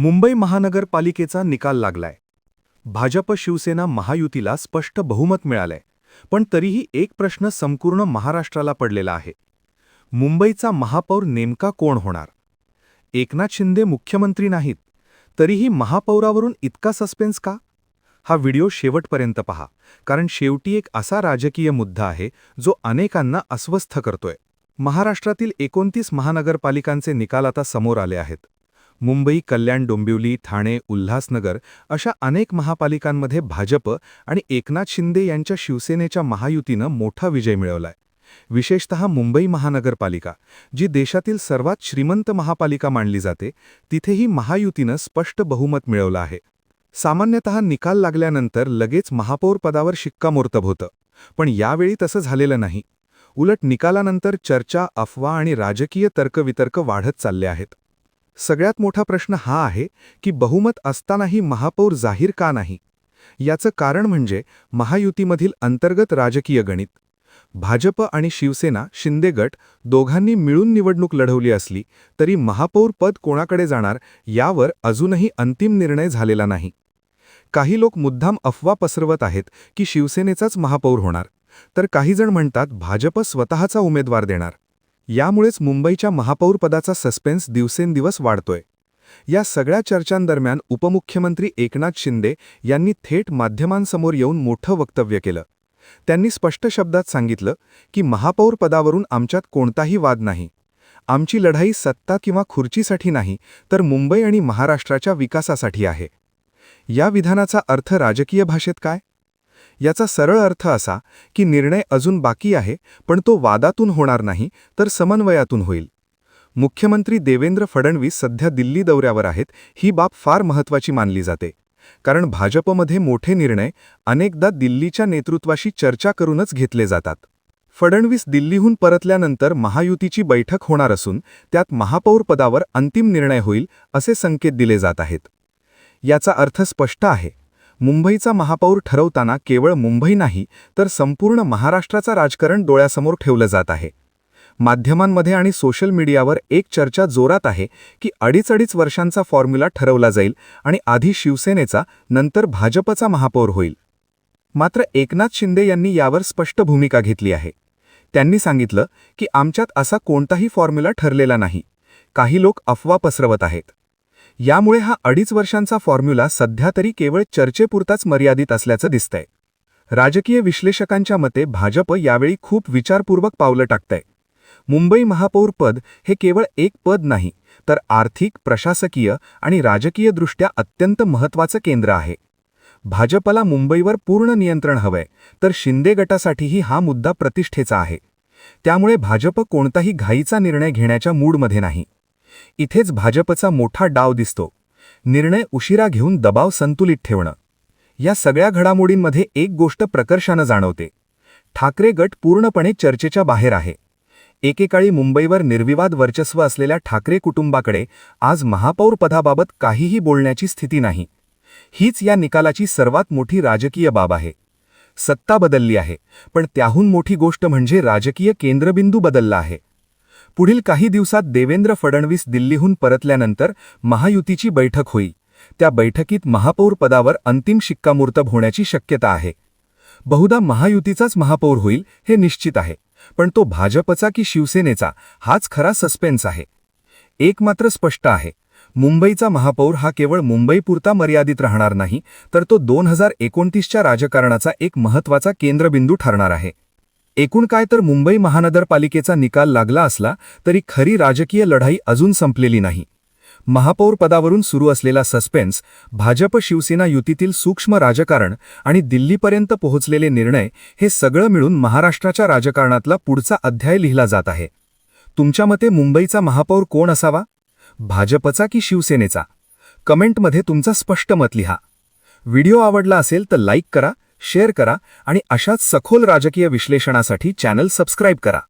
मुंबई महानगरपालिकेचा निकाल लागलाय. भाजप शिवसेना महायुतीला स्पष्ट बहुमत मिळालंय पण तरीही एक प्रश्न संपूर्ण महाराष्ट्राला पडलेला आहे. मुंबईचा महापौर नेमका कोण होणार? एकनाथ शिंदे मुख्यमंत्री नाहीत तरीही महापौरावरून इतका सस्पेन्स का? हा व्हिडिओ शेवटपर्यंत पहा कारण शेवटी एक असा राजकीय मुद्दा आहे जो अनेकांना अस्वस्थ करतोय. महाराष्ट्रातील एकोणतीस महानगरपालिकांचे निकाल आता समोर आले आहेत. मुंबई कल्याण डोंबिवली ठाणे उल्हासनगर अशा अनेक महापालिकांमध्ये भाजप आणि एकनाथ शिंदे यांच्या शिवसेनेच्या महायुतीनं मोठा विजय मिळवलाय. विशेषतः मुंबई महानगरपालिका जी देशातील सर्वात श्रीमंत महापालिका मानली जाते तिथेही महायुतीनं स्पष्ट बहुमत मिळवलं आहे. सामान्यतः निकाल लागल्यानंतर लगेच महापौरपदावर शिक्कामोर्तब होतं पण यावेळी तसं झालेलं नाही. उलट निकालानंतर चर्चा अफवा आणि राजकीय तर्कवितर्क वाढत चालले आहेत. सगळ्यात मोठा प्रश्न हा आहे की बहुमत असतानाही महापौर जाहीर का नाही? याचं कारण म्हणजे महायुतीमधील अंतर्गत राजकीय गणित. भाजप आणि शिवसेना शिंदे गट दोघांनी मिळून निवडणूक लढवली असली तरी महापौर पद कोणाकडे जाणार यावर अजूनही अंतिम निर्णय झालेला नाही. काही लोक मुद्दाम अफवा पसरवत आहेत की शिवसेनेचाच महापौर होणार. तर काहीजण म्हणतात भाजप स्वतःचा उमेदवार देणार. यामुळेच मुंबईच्या महापौरपदाचा सस्पेन्स दिवसेंदिवस वाढतोय. या सगळ्या चर्चांदरम्यान उपमुख्यमंत्री एकनाथ शिंदे यांनी थेट माध्यमांसमोर येऊन मोठं वक्तव्य केलं. त्यांनी स्पष्ट शब्दात सांगितलं की महापौर पदावरून आमच्यात कोणताही वाद नाही. आमची लढाई सत्ता किंवा खुर्चीसाठी नाही तर मुंबई आणि महाराष्ट्राच्या विकासासाठी आहे. या विधानाचा अर्थ राजकीय भाषेत काय? याचा सरळ अर्थ असा की निर्णय अजून बाकी आहे पण तो वादातून होणार नाही तर समन्वयातून होईल. मुख्यमंत्री देवेंद्र फडणवीस सध्या दिल्ली दौऱ्यावर आहेत ही बाब फार महत्त्वाची मानली जाते. कारण भाजपमध्ये मोठे निर्णय अनेकदा दिल्लीच्या नेतृत्वाशी चर्चा करूनच घेतले जातात. फडणवीस दिल्लीहून परतल्यानंतर महायुतीची बैठक होणार असून त्यात महापौर पदावर अंतिम निर्णय होईल असे संकेत दिले जात आहेत. याचा अर्थ स्पष्ट आहे. मुंबईचा महापौर ठरवताना केवळ मुंबई नाही तर संपूर्ण महाराष्ट्राचा राजकारण डोळ्यासमोर ठेवलं जात आहे. माध्यमांमध्ये आणि सोशल मीडियावर एक चर्चा जोरात आहे की अडीच अडीच वर्षांचा फॉर्म्युला ठरवला जाईल आणि आधी शिवसेनेचा नंतर भाजपचा महापौर होईल. मात्र एकनाथ शिंदे यांनी यावर स्पष्ट भूमिका घेतली आहे. त्यांनी सांगितलं की आमच्यात असा कोणताही फॉर्म्युला ठरलेला नाही. काही लोक अफवा पसरवत आहेत. यामुळे हा अडीच वर्षांचा फॉर्म्युला सध्या तरी केवळ चर्चेपुरताच मर्यादित असल्याचं दिसतंय. राजकीय विश्लेषकांच्या मते भाजप यावेळी खूप विचारपूर्वक पावलं टाकतंय. मुंबई महापौर पद हे केवळ एक पद नाही तर आर्थिक प्रशासकीय आणि राजकीयदृष्ट्या अत्यंत महत्त्वाचं केंद्र आहे. भाजपला मुंबईवर पूर्ण नियंत्रण हवंय तर शिंदे गटासाठीही हा मुद्दा प्रतिष्ठेचा आहे. त्यामुळे भाजप कोणताही घाईचा निर्णय घेण्याच्या मूडमध्ये नाही. इथेच भाजपचा मोठा डाव दिसतो. निर्णय उशिरा घेऊन दबाव संतुलित ठेवणं. या सगळ्या घडामोडींमध्ये एक गोष्ट प्रकर्षानं जाणवते. ठाकरे गट पूर्णपणे चर्चेच्या बाहेर आहे. एकेकाळी मुंबईवर निर्विवाद वर्चस्व असलेल्या ठाकरे कुटुंबाकडे आज महापौर पदाबाबत काहीही बोलण्याची स्थिती नाही. हीच या निकालाची सर्वात मोठी राजकीय बाब आहे. सत्ता बदलली आहे पण त्याहून मोठी गोष्ट म्हणजे राजकीय केंद्रबिंदू बदलला आहे. पुढील काही दिवसात देवेंद्र फडणवीस दिल्लीहून परतल्यानंतर महायुतीची बैठक होई त्या बैठकीत महापौर पदावर अंतिम शिक्कामोर्तब होण्याची शक्यता आहे. बहुधा महायुतीचाच महापौर होईल हे निश्चित आहे. पण तो भाजपचा की शिवसेनेचा हाच खरा सस्पेन्स आहे. एक मात्र स्पष्ट आहे. मुंबईचा महापौर हा केवळ मुंबईपुरता मर्यादित राहणार नाही तर तो दोन हजार एकोणतीसच्या राजकारणाचा एक महत्त्वाचा केंद्रबिंदू ठरणार आहे. एकूण काय तर मुंबई महानगरपालिकेचा निकाल लागला असला तरी खरी राजकीय लढाई अजून संपलेली नाही. महापौर पदावरून सुरू असलेला सस्पेन्स भाजप शिवसेना युतीतील सूक्ष्म राजकारण आणि दिल्लीपर्यंत पोहोचलेले निर्णय हे सगळं मिळून महाराष्ट्राच्या राजकारणातला पुढचा अध्याय लिहिला जात आहे. तुमच्या मते मुंबईचा महापौर कोण असावा? भाजपचा की शिवसेनेचा? कमेंटमध्ये तुमचा स्पष्ट मत लिहा. व्हिडिओ आवडला असेल तर लाईक करा शेअर करा आणि अशाच सखोल राजकीय विश्लेषणासाठी चॅनल सबस्क्राईब करा.